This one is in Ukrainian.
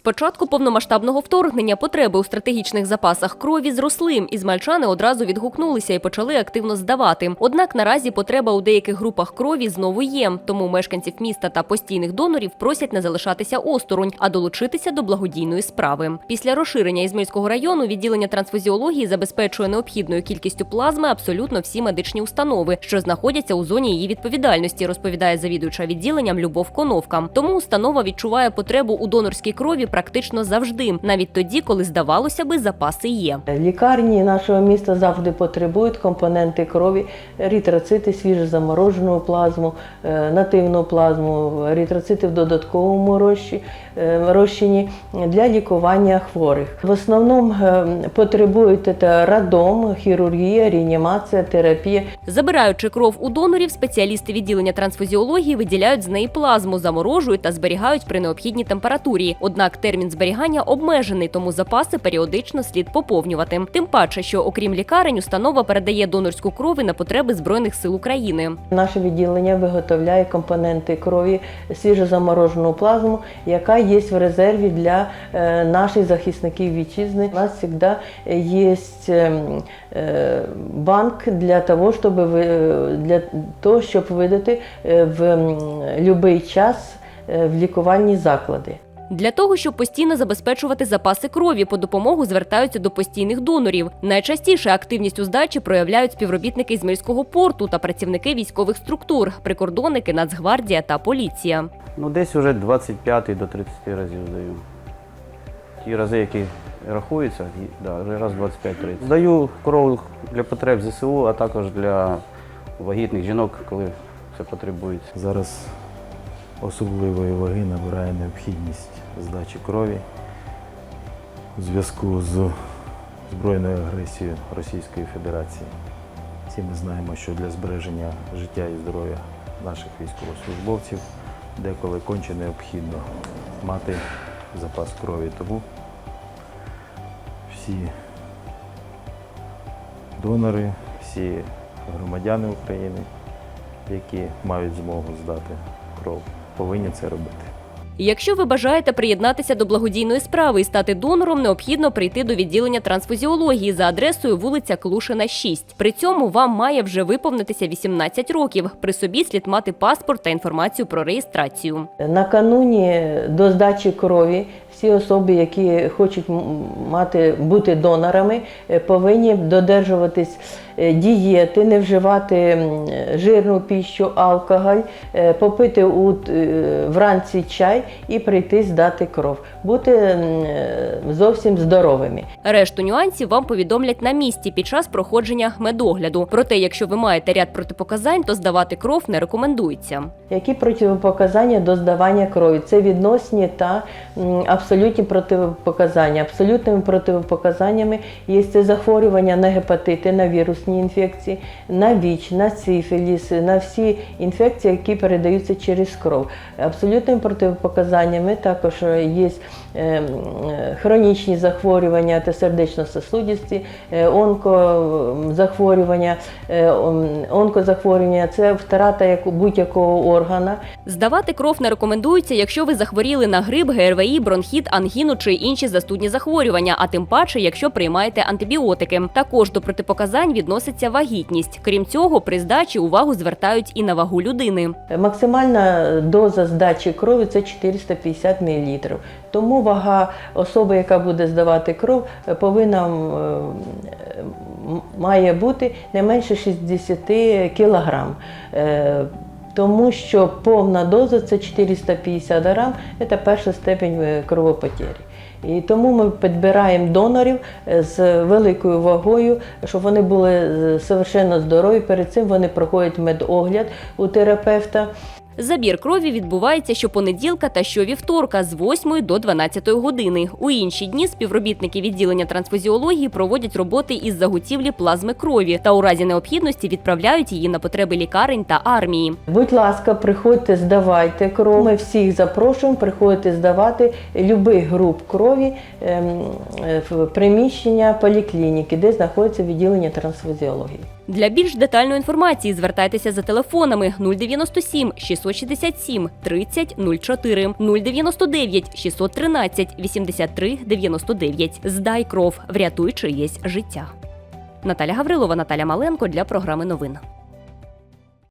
З початку повномасштабного вторгнення потреби у стратегічних запасах крові зросли, і змальчани одразу відгукнулися і почали активно здавати. Однак наразі потреба у деяких групах крові знову є. Тому мешканців міста та постійних донорів просять не залишатися осторонь, а долучитися до благодійної справи. Після розширення Ізмельського району відділення трансфузіології забезпечує необхідною кількістю плазми абсолютно всі медичні установи, що знаходяться у зоні її відповідальності, розповідає завідуюча відділенням Любов Коновка. Тому установа відчуває потребу у донорській крові практично завжди, навіть тоді, коли здавалося би, запаси є. Лікарні нашого міста завжди потребують компоненти крові, еритроцити, свіжозаморожену плазму, е, нативну плазму, еритроцити в додатковому розчі- е, розчині для лікування хворих. В основному е, потребують це радом, хірургія, реанімація, терапія. Забираючи кров у донорів, спеціалісти відділення трансфузіології виділяють з неї плазму, заморожують та зберігають при необхідній температурі. Однак термін зберігання обмежений, тому запаси періодично слід поповнювати. Тим паче, що окрім лікарень, установа передає донорську кров і на потреби збройних сил України. Наше відділення виготовляє компоненти крові, свіжозаморожену плазму, яка є в резерві для е, наших захисників вітчизни. У нас завжди є ем, е, банк для того, щоб ви- для того, щоб видати е, в будь-який час е, в лікувальні заклади. Для того, щоб постійно забезпечувати запаси крові, по допомогу звертаються до постійних донорів. Найчастіше активність у здачі проявляють співробітники Ізмельського порту та працівники військових структур, прикордонники, Нацгвардія та поліція. Ну, десь уже 25 до 30 разів здаю. Ті рази, які рахуються, да, раз 25-30. Здаю кров для потреб ЗСУ, а також для вагітних жінок, коли це потребується. Зараз особливої ваги набирає необхідність здачі крові у зв'язку з збройною агресією Російської Федерації. Всі ми знаємо, що для збереження життя і здоров'я наших військовослужбовців деколи конче необхідно мати запас крові. Тому всі донори, всі громадяни України, які мають змогу здати кров, повинні це робити. Якщо ви бажаєте приєднатися до благодійної справи і стати донором, необхідно прийти до відділення трансфузіології за адресою вулиця Клушина, 6. При цьому вам має вже виповнитися 18 років. При собі слід мати паспорт та інформацію про реєстрацію. Накануні до здачі крові всі особи, які хочуть мати бути донорами, е, повинні додержуватись е, дієти, не вживати жирну піщу, алкоголь, е, попити у, вранці чай і прийти здати кров, бути зовсім здоровими. Решту нюансів вам повідомлять на місці під час проходження медогляду. Проте, якщо ви маєте ряд протипоказань, то здавати кров не рекомендується. Які протипоказання до здавання крові? Це відносні та м, абсолютні протипоказання. Абсолютними протипоказаннями є це захворювання на гепатити, на вірусні інфекції, на ВІЧ, на сифіліс, на всі інфекції, які передаються через кров. Абсолютними протипоказаннями також є е, хронічні захворювання та сердечно-сосудисті, е, онкозахворювання, е, онкозахворювання це втрата будь-якого органа. Здавати кров не рекомендується, якщо ви захворіли на грип, ГРВІ, бронхіт, ангіну чи інші застудні захворювання, а тим паче, якщо приймаєте антибіотики. Також до протипоказань відноситься вагітність. Крім цього, при здачі увагу звертають і на вагу людини. Максимальна доза здачі крові це 450 мл. Тому вага особи, яка буде здавати кров, е, повинна е, має бути не менше 60 кг. Тому що повна доза це 450 грам, це перша степень е, кровопотері. І тому ми підбираємо донорів е, з великою вагою, щоб вони були е, совершенно здорові. Перед цим вони проходять медогляд у терапевта. Забір крові відбувається щопонеділка та щовівторка з 8 до 12 години. У інші дні співробітники відділення трансфузіології проводять роботи із заготівлі плазми крові та у разі необхідності відправляють її на потреби лікарень та армії. Будь ласка, приходьте, здавайте кров. Ми всіх запрошуємо, приходьте здавати любих груп крові ем, е, в приміщення поліклініки, де знаходиться відділення трансфузіології. Для більш детальної інформації звертайтеся за телефонами 097 667 30 04, 099 613 83 99. Здай кров, врятуй чиєсь життя. Наталя Гаврилова, Наталя Маленко для програми новин.